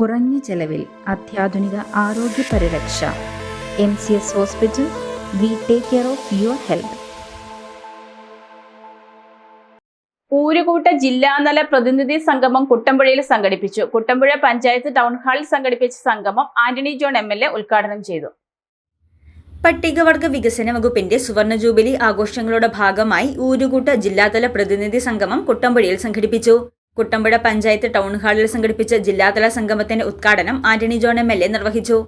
കുറഞ്ഞ ചെലവിൽ അത്യാധുനിക ആരോഗ്യ പരിരക്ഷ. M C S hospital we take care of your health. ഊരുകൂട്ട ജില്ലാതല പ്രതിനിധി സംഗമം കുട്ടമ്പുഴയിൽ സംഘടിപ്പിച്ചു. കുട്ടമ്പുഴ പഞ്ചായത്ത് ടൗൺ ഹാളിൽ സംഘടിപ്പിച്ച സംഗമം Antony John M L A ഉദ്ഘാടനം ചെയ്തു. പട്ടികവർഗ വികസന വകുപ്പിന്റെ സുവർണ ജൂബിലി ആഘോഷങ്ങളുടെ ഭാഗമായി ഊരുകൂട്ട ജില്ലാതല പ്രതിനിധി സംഗമം കുട്ടമ്പുഴയിൽ സംഘടിപ്പിച്ചു. കുട്ടമ്പുഴ പഞ്ചായത്ത് ടൗൺ ഹാളിൽ സംഘടിപ്പിച്ച ജില്ലാതല സംഗമത്തിന്റെ ഉദ്ഘാടനം ആന്റണി ജോൺ എം നിർവഹിച്ചു.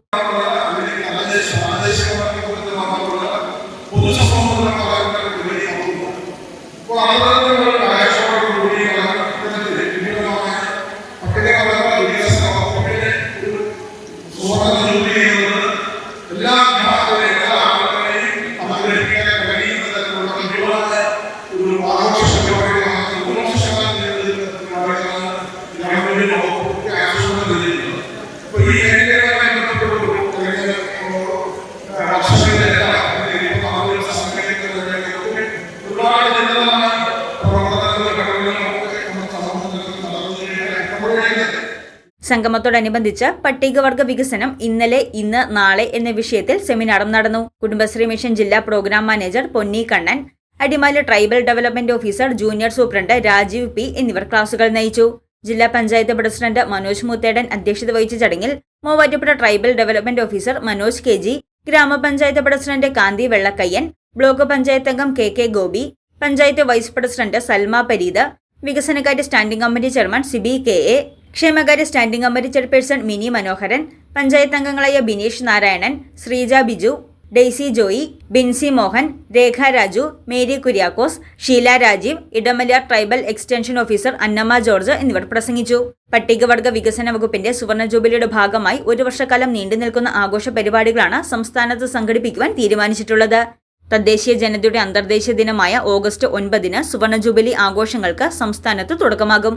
സംഗമത്തോടനുബന്ധിച്ച് പട്ടികവർഗ വികസനം ഇന്നലെ ഇന്ന് നാളെ എന്ന വിഷയത്തിൽ സെമിനാറും നടന്നു. കുടുംബശ്രീ മിഷൻ ജില്ലാ program manager Ponni Kannan Adimali tribal development officer junior superintendent Rajeev P എന്നിവർ ക്ലാസുകൾ നയിച്ചു. ജില്ലാ പഞ്ചായത്ത് പ്രസിഡന്റ് മനോജ് മുത്തേടൻ അധ്യക്ഷത വഹിച്ച ചടങ്ങിൽ Muvattupuzha tribal development officer Manoj K G ഗ്രാമപഞ്ചായത്ത് പ്രസിഡന്റ് കാന്തി വെള്ളക്കയ്യൻ ബ്ലോക്ക് പഞ്ചായത്ത് അംഗം K K Gopi panchayat vice president Salma Pareed വികസനകാര്യ standing committee chairman Sibi K A ക്ഷേമകാര്യ standing committee chairperson Mini Manoharan panchayat അംഗങ്ങളായ Bineesh Narayanan Sreeja Biju Daisy Joy Bincy Mohan Rekha Raju Mary Kuriakose Sheela Rajeev Idamalayar tribal extension officer Annamma George എന്നിവർ പ്രസംഗിച്ചു. പട്ടികവർഗ വികസന വകുപ്പിന്റെ സുവർണ ജൂബിലിയുടെ ഭാഗമായി ഒരു വർഷക്കാലം നീണ്ടു നിൽക്കുന്ന ആഘോഷ പരിപാടികളാണ് സംസ്ഥാനത്ത് സംഘടിപ്പിക്കുവാൻ തീരുമാനിച്ചിട്ടുള്ളത്. തദ്ദേശീയ ജനതയുടെ അന്തർദേശീയ ദിനമായ ഓഗസ്റ്റ് ഒൻപതിന് സുവർണ ജൂബിലി ആഘോഷങ്ങൾക്ക് സംസ്ഥാനത്ത് തുടക്കമാകും.